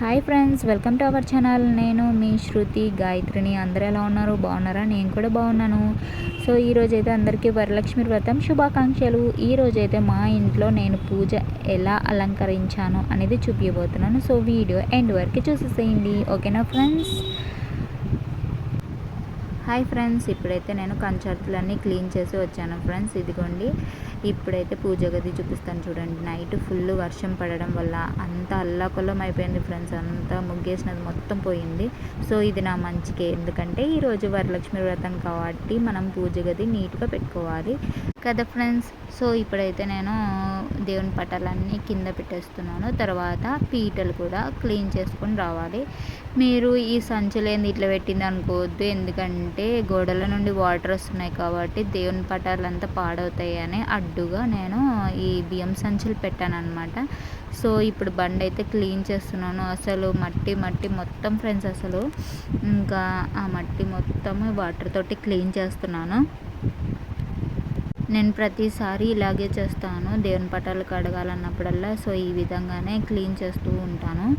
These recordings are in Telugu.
Hi friends welcome to our channel. నేను మీ శృతి గాయత్రిని. అందరూ ఎలా ఉన్నారు? బాగున్నారా? నేను కూడా బాగున్నాను. సో ఈరోజైతే అయితే అందరికీ వరలక్ష్మి వ్రతం శుభాకాంక్షలు. ఈరోజైతే అయితే మా ఇంట్లో నేను పూజ ఎలా అలంకరించాను అనేది చూపించబోతున్నాను సో వీడియో ఎండ్ వరకు చూసేసేయండి. ఓకేనా ఫ్రెండ్స్? హాయ్ ఫ్రెండ్స్ ఇప్పుడైతే నేను కంచర్తులన్నీ క్లీన్ చేసి వచ్చాను ఫ్రెండ్స్. ఇదిగోండి ఇప్పుడైతే పూజ గది చూపిస్తాను చూడండి. నైట్ ఫుల్ వర్షం పడడం వల్ల అంత అల్లాకొల్లం అయిపోయింది ఫ్రెండ్స్. అంతా ముగ్గేసినది మొత్తం పోయింది. సో ఇది నా మంచికే. ఎందుకంటే ఈరోజు వరలక్ష్మి వ్రతం కాబట్టి మనం పూజ గది నీట్గా పెట్టుకోవాలి కదా ఫ్రెండ్స్. సో ఇప్పుడైతే నేను దేవుని పటాలన్నీ కింద పెట్టేస్తున్నాను. తర్వాత పీటలు కూడా క్లీన్ చేసుకొని రావాలి. మీరు ఈ సంచులేంది ఇట్లా పెట్టింది అనుకోవద్దు. ఎందుకంటే గోడల నుండి వాటర్ వస్తున్నాయి కాబట్టి దేవుని పటాలంతా పాడవుతాయి అని అడ్డుగా నేను ఈ బియ్యం సంచులు పెట్టాను అనమాట సో ఇప్పుడు బండి అయితే క్లీన్ చేస్తున్నాను. అసలు మట్టి మట్టి మొత్తం ఫ్రెండ్స్ అసలు ఇంకా ఆ మట్టి మొత్తం వాటర్ తోటి క్లీన్ చేస్తున్నాను. నేను ప్రతిసారి ఇలాగే చేస్తాను. దేవుని పటాలు కడగాలన్నప్పుడల్లా. సో ఈ విధంగానే క్లీన్ చేస్తూ ఉంటాను.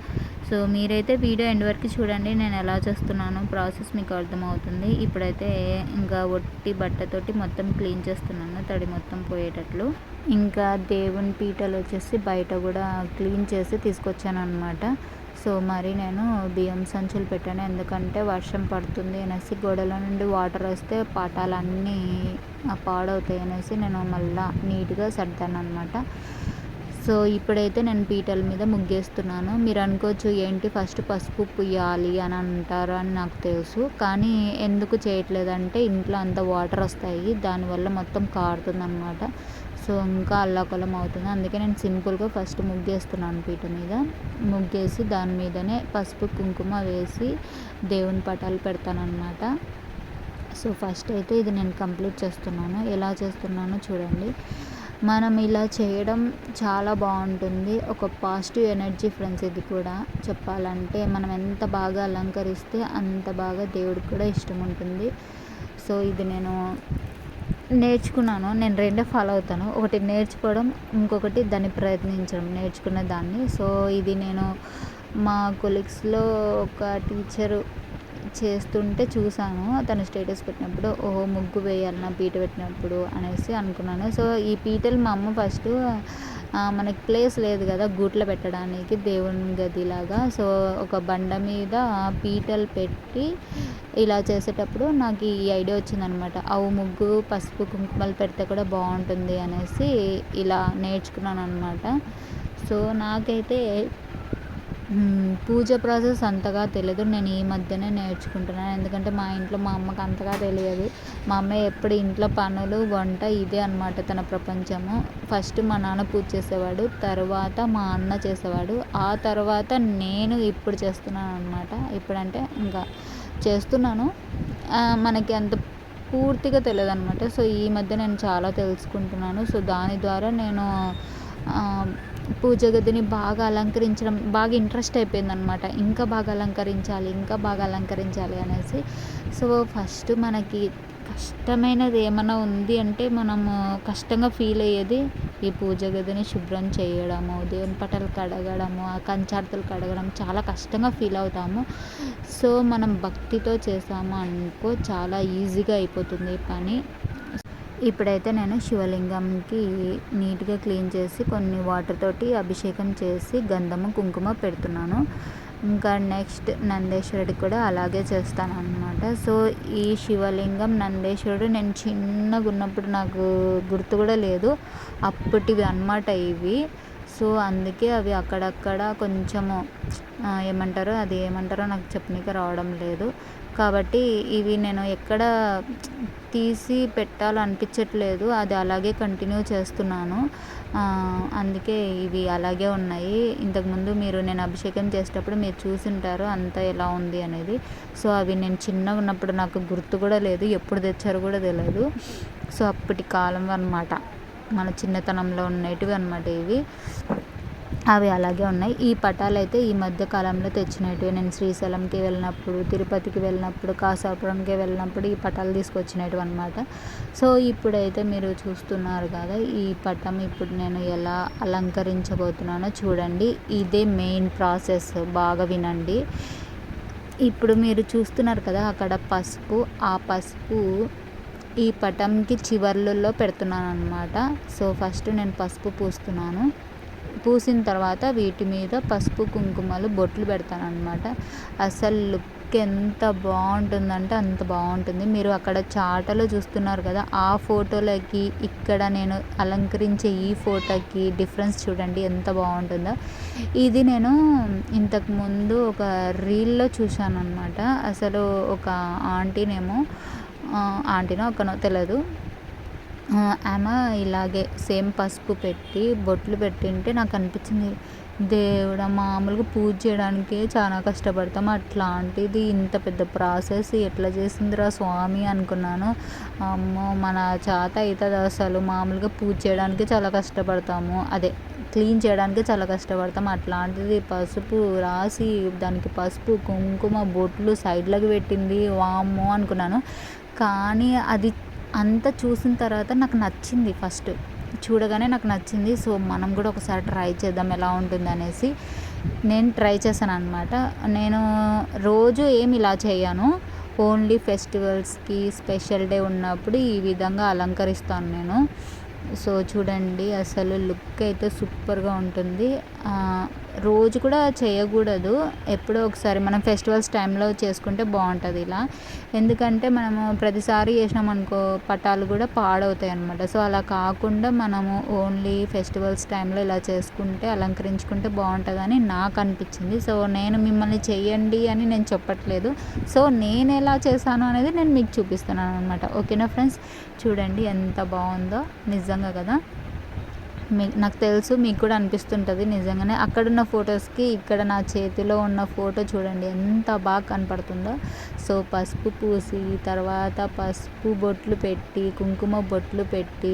సో మీరైతే వీడియో ఎండ్ వరకు చూడండి నేను ఎలా చేస్తున్నానో ప్రాసెస్ మీకు అర్థమవుతుంది. ఇప్పుడైతే ఇంకా ఒట్టి బట్టతోటి మొత్తం క్లీన్ చేస్తున్నాను తడి మొత్తం పోయేటట్లు. ఇంకా దేవుని పీటలు వచ్చేసి బయట కూడా క్లీన్ చేసి తీసుకొచ్చాను అనమాట సో మరి నేను బియ్యం సంచులు పెట్టాను ఎందుకంటే వర్షం పడుతుంది అనేసి గోడల నుండి వాటర్ వస్తే పాటాలన్నీ పాడవుతాయి అనేసి నేను మళ్ళీ నీట్గా సర్దాను అనమాట సో ఇప్పుడైతే నేను పీటల మీద ముగ్గేస్తున్నాను. మీరు అనుకోవచ్చు ఏంటి ఫస్ట్ పసుపు పుయ్యాలి అని అంటారు అని నాకు తెలుసు. కానీ ఎందుకు చేయట్లేదంటే ఇంట్లో అంత వాటర్ వస్తాయి. దానివల్ల మొత్తం కారుతుంది అనమాట సో ఇంకా అల్లాకొలం అవుతుంది. అందుకే నేను సింపుల్గా ఫస్ట్ ముగ్గేస్తున్నాను పీట మీద. ముగ్గేసి దాని మీదనే పసుపు కుంకుమ వేసి దేవుని పటాలు పెడతానమాట సో ఫస్ట్ అయితే ఇది నేను కంప్లీట్ చేస్తున్నాను. ఎలా చేస్తున్నానో చూడండి. మనం ఇలా చేయడం చాలా బాగుంటుంది. ఒక పాజిటివ్ ఎనర్జీ ఫ్రెండ్స్ ఇది కూడా చెప్పాలంటే. మనం ఎంత బాగా అలంకరిస్తే అంత బాగా దేవుడికి కూడా ఇష్టం ఉంటుంది. సో ఇది నేను నేర్చుకున్నాను. నేను రెండే ఫాలో అవుతాను. ఒకటి నేర్చుకోవడం ఇంకొకటి దాన్ని ప్రయత్నించడం నేర్చుకునే దాన్ని. సో ఇది నేను మా కొలీగ్స్లో ఒక టీచరు చేస్తుంటే చూసాను తను స్టేటస్ పెట్టినప్పుడు ఓహో ముగ్గు వేయాలి నా పీట పెట్టినప్పుడు అనేసి అనుకున్నాను. సో ఈ పీటలు మా అమ్మ ఫస్ట్ మనకి ప్లేస్ లేదు కదా గూట్లో పెట్టడానికి దేవుని గదిలాగా. సో ఒక బండ మీద పీటలు పెట్టి ఇలా చేసేటప్పుడు నాకు ఈ ఐడియా వచ్చిందనమాట. అవు ముగ్గు పసుపు కుంకుమలు పెడితే కూడా బాగుంటుంది అనేసి ఇలా నేర్చుకున్నాను అనమాట సో నాకైతే పూజ ప్రాసెస్ అంతగా తెలియదు నేను ఈ మధ్యనే నేర్చుకుంటున్నాను. ఎందుకంటే మా ఇంట్లో మా అమ్మకి అంతగా తెలియదు. మా అమ్మ ఎప్పుడు ఇంట్లో పనులు వంట ఇదే అనమాట తన ప్రపంచము. ఫస్ట్ మా నాన్న పూజ చేసేవాడు తర్వాత మా అన్న చేసేవాడు. ఆ తర్వాత నేను ఇప్పుడు చేస్తున్నాను అనమాట ఇప్పుడంటే ఇంకా చేస్తున్నాను. మనకి అంత పూర్తిగా తెలియదు అనమాట సో ఈ మధ్య నేను చాలా తెలుసుకుంటున్నాను. సో దాని ద్వారా నేను పూజ గదిని బాగా అలంకరించడం బాగా ఇంట్రెస్ట్ అయిపోయింది అనమాట ఇంకా బాగా అలంకరించాలి ఇంకా బాగా అలంకరించాలి అనేసి. సో ఫస్ట్ మనకి కష్టమైనది ఏమైనా ఉంది అంటే మనము కష్టంగా ఫీల్ అయ్యేది ఈ పూజ గదిని శుభ్రం చేయడము దేవుని పటాలు కడగడము ఆ కంచార్తలు కడగడం చాలా కష్టంగా ఫీల్ అవుతాము. సో మనం భక్తితో చేసాము అనుకో చాలా ఈజీగా అయిపోతుంది పని. ఇప్పుడైతే నేను శివలింగంకి నీట్గా క్లీన్ చేసి కొన్ని వాటర్ తోటి అభిషేకం చేసి గంధము కుంకుమ పెడుతున్నాను. ఇంకా నెక్స్ట్ నందేశ్వరుడికి కూడా అలాగే చేస్తాను అనమాట సో ఈ శివలింగం నందేశ్వరుడు నేను చిన్నగా ఉన్నప్పుడు నాకు గుర్తు కూడా లేదు. అప్పటివి అనమాట ఇవి. సో అందుకే అవి అక్కడక్కడ కొంచెము ఏమంటారో అది ఏమంటారో నాకు చెప్పనీకి రావడం లేదు. కాబట్టి ఇవి నేను ఎక్కడ తీసి పెట్టాలనిపించట్లేదు. అది అలాగే కంటిన్యూ చేస్తున్నాను. అందుకే ఇవి అలాగే ఉన్నాయి. ఇంతకుముందు మీరు నేను అభిషేకం చేసేటప్పుడు మీరు చూసింటారు అంతా ఎలా ఉంది అనేది. సో అవి నేను చిన్నగా ఉన్నప్పుడు నాకు గుర్తు కూడా లేదు ఎప్పుడు తెచ్చారో కూడా తెలియదు సో అప్పటి కాలం అనమాట మన చిన్నతనంలో ఉన్నటివి అనమాట ఇవి. అవి అలాగే ఉన్నాయి. ఈ పటాలు అయితే ఈ మధ్య కాలంలో తెచ్చినవి నేను శ్రీశైలంకి వెళ్ళినప్పుడు తిరుపతికి వెళ్ళినప్పుడు కాసాపురంకి వెళ్ళినప్పుడు ఈ పటాలు తీసుకొచ్చినవి అనమాట సో ఇప్పుడైతే మీరు చూస్తున్నారు కదా ఈ పటం ఇప్పుడు నేను ఎలా అలంకరించబోతున్నానో చూడండి. ఇదే మెయిన్ ప్రాసెస్. బాగా వినండి. ఇప్పుడు మీరు చూస్తున్నారు కదా అక్కడ పసుపు ఆ పసుపు ఈ పటంకి చివర్లలో పెడుతున్నాను అనమాట సో ఫస్ట్ నేను పసుపు పూస్తున్నాను. పూసిన తర్వాత వీటి మీద పసుపు కుంకుమలు బొట్లు పెడతాను అనమాట అసలు లుక్ ఎంత బాగుంటుందంటే అంత బాగుంటుంది. మీరు అక్కడ చాటలో చూస్తున్నారు కదా ఆ ఫోటోలకి ఇక్కడ నేను అలంకరించే ఈ ఫోటోకి డిఫరెన్స్ చూడండి ఎంత బాగుంటుందో. ఇది నేను ఇంతకుముందు ఒక రీల్లో చూశాను అనమాట అసలు ఒక ఆంటీనేమో ఆంటీనో ఒకనో తెలియదు ఆమె ఇలాగే సేమ్ పసుపు పెట్టి బొట్లు పెట్టింటే నాకు అనిపించింది దేవుడా మామూలుగా పూజ చేయడానికే చాలా కష్టపడతాం. అట్లాంటిది ఇంత పెద్ద ప్రాసెస్ ఎట్లా చేసిందిరా స్వామి? అనుకున్నాను. అమ్మో మన చేత అవుతుంది అసలు. మామూలుగా పూజ చేయడానికి చాలా కష్టపడతాము. అదే క్లీన్ చేయడానికి చాలా కష్టపడతాం. అట్లాంటిది పసుపు రాసి దానికి పసుపు కుంకుమ బొట్లు సైడ్లోకి పెట్టింది. వామ్మో అనుకున్నాను. కానీ అది అంతా చూసిన తర్వాత నాకు నచ్చింది ఫస్ట్. చూడగానే నాకు నచ్చింది. సో మనం కూడా ఒకసారి ట్రై చేద్దాం ఎలా ఉంటుంది అనేసి నేను ట్రై చేశాను అనమాట నేను రోజు ఏమి ఇలా చేయను. ఓన్లీ ఫెస్టివల్స్కి స్పెషల్ డే ఉన్నప్పుడు ఈ విధంగా అలంకరిస్తాను నేను. సో చూడండి అసలు లుక్ అయితే సూపర్గా ఉంటుంది. రోజు కూడా చేయకూడదు. ఎప్పుడో ఒకసారి మనం ఫెస్టివల్స్ టైంలో చేసుకుంటే బాగుంటుంది ఇలా. ఎందుకంటే మనము ప్రతిసారి చేసినాం అనుకో పటాలు కూడా పాడవుతాయి అనమాట సో అలా కాకుండా మనము ఓన్లీ ఫెస్టివల్స్ టైంలో ఇలా చేసుకుంటే అలంకరించుకుంటే బాగుంటుందని నాకు అనిపించింది. సో నేను మిమ్మల్ని చేయండి అని నేను చెప్పట్లేదు. సో నేను ఎలా చేశాను అనేది నేను మీకు చూపిస్తున్నాను అనమాట ఓకేనా ఫ్రెండ్స్? చూడండి ఎంత బాగుందో. నిజంగా కదా? మీ నాకు తెలుసు మీకు కూడా అనిపిస్తుంటుంది నిజంగానే. అక్కడున్న ఫొటోస్కి ఇక్కడ నా చేతిలో ఉన్న ఫోటో చూడండి ఎంత బాగా కనపడుతుందో. సో పసుపు పూసి తర్వాత పసుపు బొట్లు పెట్టి కుంకుమ బొట్లు పెట్టి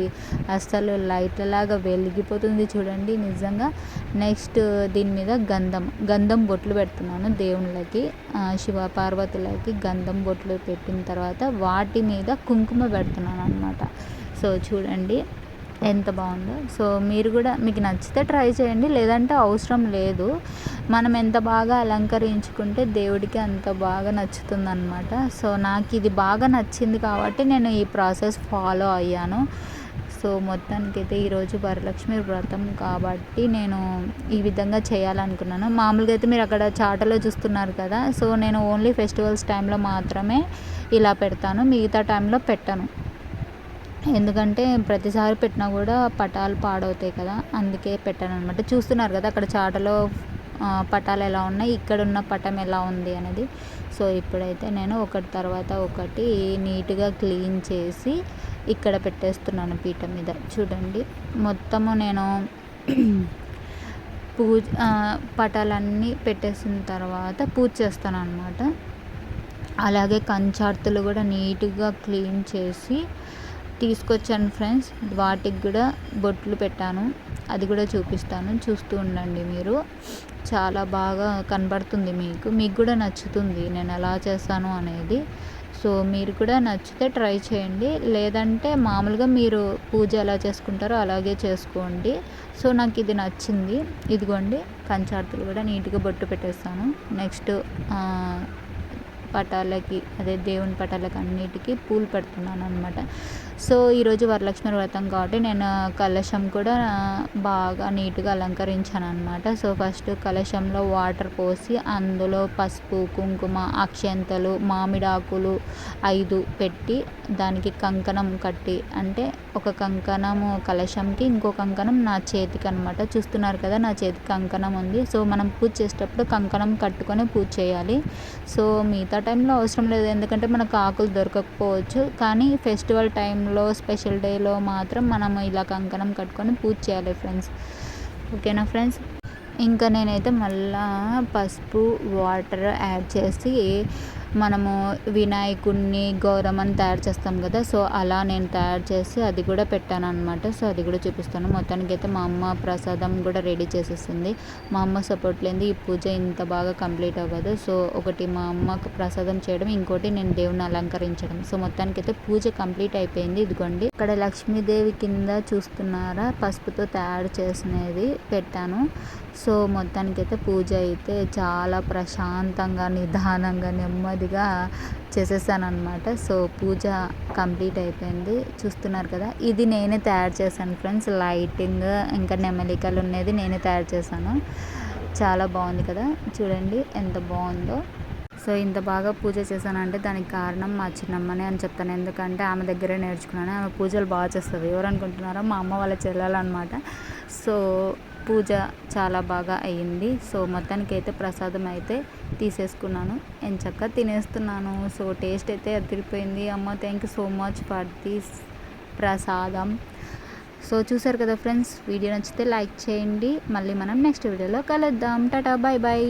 అసలు లైట్లాగా వెలిగిపోతుంది చూడండి నిజంగా. నెక్స్ట్ దీని మీద గంధం గంధం బొట్లు పెడుతున్నాను దేవుళ్ళకి శివ పార్వతులకి గంధం బొట్లు పెట్టిన తర్వాత వాటి మీద కుంకుమ పెడుతున్నాను అనమాట సో చూడండి. ఎంత బాగుందో. సో మీరు కూడా మీకు నచ్చితే ట్రై చేయండి. లేదంటే అవసరం లేదు. మనం ఎంత బాగా అలంకరించుకుంటే దేవుడికి అంత బాగా నచ్చుతుంది అనమాట సో నాకు ఇది బాగా నచ్చింది కాబట్టి నేను ఈ ప్రాసెస్ ఫాలో అయ్యాను. సో మొత్తానికి అయితే ఈరోజు వరలక్ష్మి వ్రతం కాబట్టి నేను ఈ విధంగా చేయాలనుకున్నాను. మామూలుగా అయితే మీరు అక్కడ చాటలో చూస్తున్నారు కదా. సో నేను ఓన్లీ ఫెస్టివల్స్ టైంలో మాత్రమే ఇలా పెడతాను. మిగతా టైంలో పెట్టను. ఎందుకంటే ప్రతిసారి పెట్టినా కూడా పటాలు పాడవుతాయి కదా అందుకే పెట్టాను అనమాట చూస్తున్నారు కదా అక్కడ చాటలో పటాలు ఎలా ఉన్నాయి ఇక్కడ ఉన్న పటం ఎలా ఉంది అనేది. సో ఇప్పుడైతే నేను ఒకటి తర్వాత ఒకటి నీట్గా క్లీన్ చేసి ఇక్కడ పెట్టేస్తున్నాను పీట మీద. చూడండి మొత్తము నేను పూజ పటాలన్నీ పెట్టేసిన తర్వాత పూజ చేస్తాను అనమాట అలాగే కంచార్తులు కూడా నీట్గా క్లీన్ చేసి తీసుకొచ్చాను ఫ్రెండ్స్. వాటికి కూడా బొట్లు పెట్టాను. అది కూడా చూపిస్తాను. చూస్తూ ఉండండి మీరు. చాలా బాగా కనబడుతుంది మీకు. మీకు కూడా నచ్చుతుంది. నేను ఎలా చేస్తాను అనేది. సో మీరు కూడా నచ్చితే ట్రై చేయండి. లేదంటే మామూలుగా మీరు పూజ ఎలా చేసుకుంటారో అలాగే చేసుకోండి. సో నాకు ఇది నచ్చింది. ఇదిగోండి కంచార్తులు కూడా నీట్గా బొట్టు పెట్టేస్తాను. నెక్స్ట్ పటాలకి అదే దేవుని పటాలకి అన్నిటికీ పూలు పెడుతున్నాను అనమాట సో ఈరోజు వరలక్ష్మి వ్రతం కాబట్టి నేను కలశం కూడా బాగా నీట్గా అలంకరించాను అనమాట సో ఫస్ట్ కలశంలో వాటర్ పోసి అందులో పసుపు కుంకుమ అక్షంతలు మామిడాకులు ఐదు పెట్టి దానికి కంకణం కట్టి అంటే ఒక కంకణము కలశంకి ఇంకో కంకణం నా చేతికి అనమాట చూస్తున్నారు కదా నా చేతికి కంకణం ఉంది. సో మనం పూజ చేసేటప్పుడు కంకణం కట్టుకొని పూజ చేయాలి. సో మిగతా టైంలో అవసరం లేదు. ఎందుకంటే మనకు ఆకులు దొరకకపోవచ్చు. కానీ ఫెస్టివల్ టైంలో స్పెషల్ డేలో మాత్రం మనం ఇలా కంకణం కట్టుకొని పూజ చేయాలి ఫ్రెండ్స్. ఓకేనా ఫ్రెండ్స్? ఇంకా నేనైతే మళ్ళా పసుపు వాటర్ యాడ్ చేసి మనము వినాయకుడిని గౌరమ్మని తయారు చేస్తాం కదా సో అలా నేను తయారు చేసి అది కూడా పెట్టాను అనమాట సో అది కూడా చూపిస్తాను. మొత్తానికి అయితే మా అమ్మ ప్రసాదం కూడా రెడీ చేసేసింది. మా అమ్మ సపోర్ట్ లేని ఈ పూజ ఇంత బాగా కంప్లీట్ అవ్వదు. సో ఒకటి మా అమ్మకు ప్రసాదం చేయడం ఇంకోటి నేను దేవుని అలంకరించడం. సో మొత్తానికి అయితే పూజ కంప్లీట్ అయిపోయింది. ఇదిగోండి. ఇక్కడ లక్ష్మీదేవి కింద చూస్తున్నారా? పసుపుతో తయారు చేసినది పెట్టాను. సో మొత్తానికైతే పూజ అయితే చాలా ప్రశాంతంగా నిదానంగా నెమ్మది చేసేసాను అనమాట సో పూజ కంప్లీట్ అయిపోయింది. చూస్తున్నారు కదా ఇది నేనే తయారు చేశాను ఫ్రెండ్స్. లైటింగ్ ఇంకా నెమలికలు ఉన్నది నేనే తయారు చేశాను. చాలా బాగుంది కదా చూడండి ఎంత బాగుందో. సో ఇంత బాగా పూజ చేశానంటే దానికి కారణం మా చిన్నమ్మనే అని చెప్తాను. ఎందుకంటే ఆమె దగ్గరే నేర్చుకున్నాను. ఆమె పూజలు బాగా చేస్తుంది. ఎవరు అనుకుంటున్నారో మా అమ్మ వాళ్ళ చెల్లెలన్నమాట. సో పూజ చాలా బాగా అయ్యింది. సో మొత్తానికి అయితే ప్రసాదం అయితే తీసేసుకున్నాను ఎంచక్క తినేస్తున్నాను. సో టేస్ట్ అయితే అదిరిపోయింది. అమ్మ thank you so much for this prasadam. So చూసారు కదా ఫ్రెండ్స్ వీడియో నచ్చితే లైక్ చేయండి. మళ్ళీ మనం నెక్స్ట్ వీడియోలో కలుద్దాం. Tata bye bye.